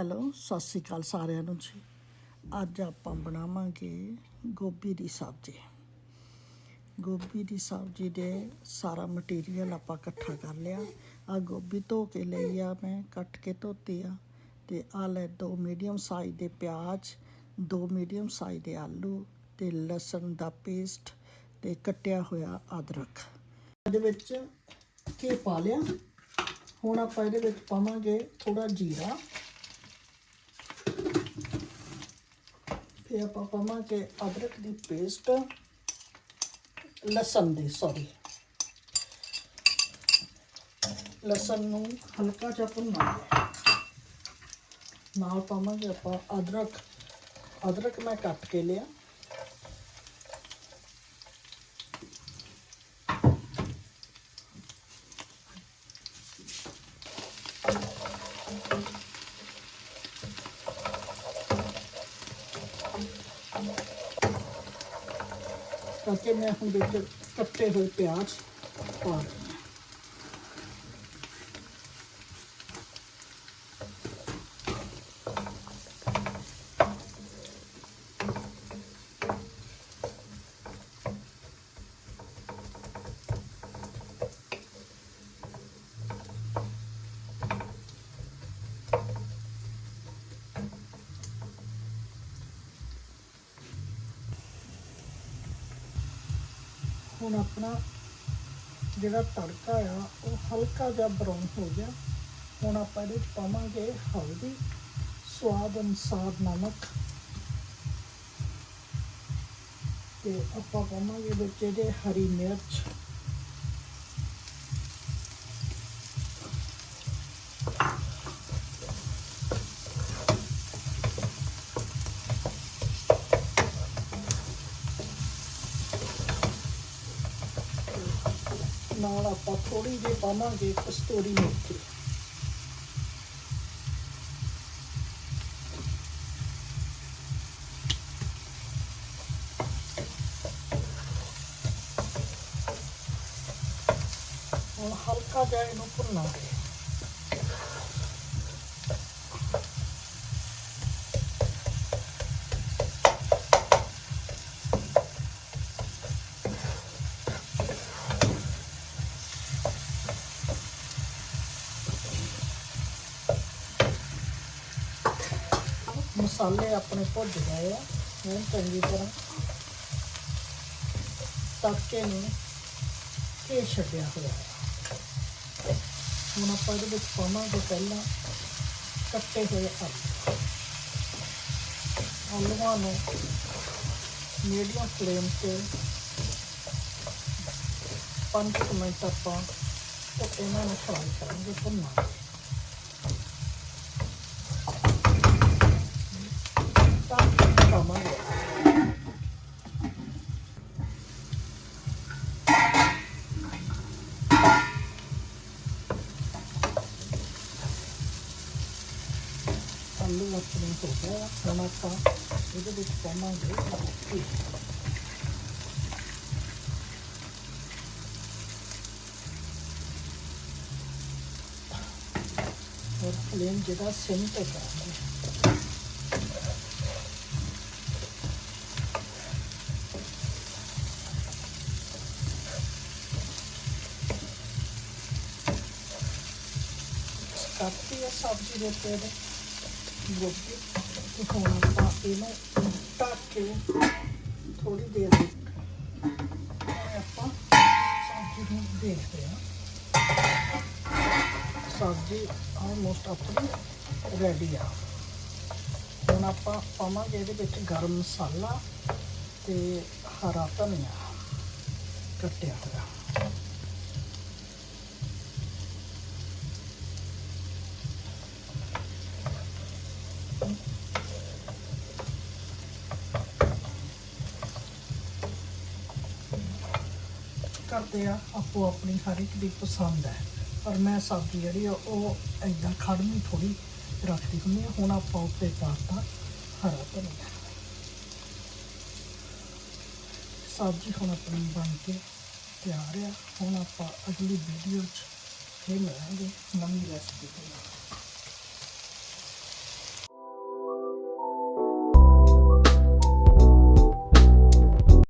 Hello, ਸਤਿ ਸ਼੍ਰੀ ਅਕਾਲ ਸਾਰਿਆਂ ਨੂੰ ਜੀ। ਅੱਜ ਆਪਾਂ ਬਣਾਵਾਂਗੇ ਗੋਭੀ ਦੀ ਸਬਜ਼ੀ। ਗੋਭੀ ਦੀ ਸਬਜ਼ੀ ਦੇ ਸਾਰਾ ਮਟੀਰੀਅਲ ਆਪਾਂ ਇਕੱਠਾ ਕਰ ਲਿਆ। ਆ ਗੋਭੀ ਧੋ ਕੇ ਲਈ ਆ ਮੈਂ, ਕੱਟ ਕੇ ਧੋਤੀ ਆ। ਤੇ ਆ ਲੈ ਦੋ ਮੀਡੀਅਮ ਸਾਈਜ਼ ਦੇ ਪਿਆਜ਼, ਦੋ ਮੀਡੀਅਮ ਸਾਈਜ਼ ਦੇ ਆਲੂ ਤੇ ਲਸਣ ਦਾ ਪੇਸਟ ਤੇ ਕੱਟਿਆ ਹੋਇਆ ਅਦਰਕ। ਇਹਦੇ ਵਿੱਚ ਘੇ ਪਾ ਲਿਆ। ਹੁਣ ਆਪਾਂ ਇਹਦੇ ਵਿੱਚ ਪਾਵਾਂਗੇ ਥੋੜਾ ਜੀਰਾ। ਫਿਰ ਆਪਾਂ ਪਾਵਾਂਗੇ ਅਦਰਕ ਦੀ ਪੇਸਟ ਲਸਣ ਦੀ ਸੌਰੀ ਲਸਣ ਨੂੰ ਹਲਕਾ ਜਿਹਾ ਭੁੰਨਾ ਨਾਲ ਪਾਵਾਂਗੇ ਆਪਾਂ ਅਦਰਕ। ਅਦਰਕ ਮੈਂ ਕੱਟ ਕੇ ਲਿਆ। ਕਰਕੇ ਮੈਂ ਹੁਣ ਵਿੱਚ ਕੱਟੇ ਹੋਏ ਪਿਆਜ਼ ਪਾ ਹੁਣ ਆਪਣਾ ਜਿਹੜਾ ਤੜਕਾ ਆ, ਉਹ ਹਲਕਾ ਜਿਹਾ ਬਰਾਊਨ ਹੋ ਗਿਆ। ਹੁਣ ਆਪਾਂ ਇਹਦੇ ਵਿੱਚ ਪਾਵਾਂਗੇ ਹਲਦੀ, ਸਵਾਦ ਅਨੁਸਾਰ ਨਮਕ। ਤੇ ਆਪਾਂ ਪਾਵਾਂਗੇ ਵਿੱਚ ਇਹਦੇ ਹਰੀ ਮਿਰਚ। ਨਾਲ ਆਪਾਂ ਥੋੜੀ ਜਿਹੀ ਪਾਵਾਂਗੇ ਕਸਤੂਰੀ ਮੇਥੀ ਹੁਣ ਹਲਕਾ ਜਿਹਾ ਇਹਨੂੰ ਭੁੰਨਾਂਗੇ ਮਸਾਲੇ ਆਪਣੇ ਭੁੱਜ ਗਏ ਆ। ਹੁਣ ਚੰਗੀ ਤਰ੍ਹਾਂ ਤੜਕੇ ਨੂੰ ਇਹ ਛੱਡਿਆ ਹੋਇਆ ਹੈ। ਹੁਣ ਆਪਾਂ ਇਹਦੇ ਵਿੱਚ ਪਾਵਾਂਗੇ ਪਹਿਲਾਂ ਕੱਟੇ ਹੋਏ ਆਲੂ। ਆਲੂਆਂ ਨੂੰ ਮੀਡੀਅਮ ਫਲੇਮ ਤੇ 5 ਮਿੰਟ ਆਪਾਂ ਇਹਨਾਂ ਨੂੰ ਫਰਾਈ ਕਰਾਂਗੇ ਭੁੰਨਾਂਗੇ ਆਲੂ ਆਪਣੇ ਹੋ ਗਿਆ ਹੁਣ ਆਪਾਂ ਇਹਦੇ ਵਿੱਚ ਪਾਵਾਂਗੇ ਘੀ। ਔਰ ਫਲੇਮ ਜਿਹੜਾ ਸਿਮ ਤੇ ਕਰਾਂਗੇ ਕੱਟਤੀ ਸਬਜ਼ੀ ਦੇ ਉੱਤੇ ਗੋਭੀ ਤੇ ਹੁਣ ਆਪਾਂ ਇਹਨੂੰ ਢੱਕ ਕੇ ਥੋੜੀ ਦੇਰ ਹੁਣ ਆਪਾਂ ਸਬਜ਼ੀ ਨੂੰ ਦੇਖਦੇ ਹਾਂ ਸਬਜ਼ੀ ਆਲਮੋਸਟ ਆਪਣੀ ਰੈਡੀ ਆ। ਹੁਣ ਆਪਾਂ ਪਾਵਾਂਗੇ ਇਹਦੇ ਵਿੱਚ ਗਰਮ ਮਸਾਲਾ ਤੇ ਹਰਾ ਧਨੀਆ ਕੱਟਿਆ ਹੋਇਆ। ਕਰਦੇ ਆ, ਆਪੋ ਆਪਣੀ ਹਰ ਇੱਕ ਦੀ ਪਸੰਦ ਹੈ। ਪਰ ਮੈਂ ਸਬਜ਼ੀ ਜਿਹੜੀ ਆ, ਉਹ ਐਦਾਂ ਖੜਮੀ ਥੋੜੀ ਰੱਖਦੀ ਹੁੰਦੀ ਆ। ਹੁਣ ਆਪਾਂ ਉੱਤੇ ਪਾਤਾ ਹਰਾ ਧਨੀਆ ਸਬਜ਼ੀ ਹੁਣ ਆਪਣੀ ਬਣ ਕੇ ਤਿਆਰ ਆ। ਹੁਣ ਆਪਾਂ ਅਗਲੀ ਵੀਡੀਓ 'ਚ ਫਿਰ ਮਿਲਾਂਗੇ ਨਵੀਂ ਰੈਸਪੀ ਦੇ ਨਾਲ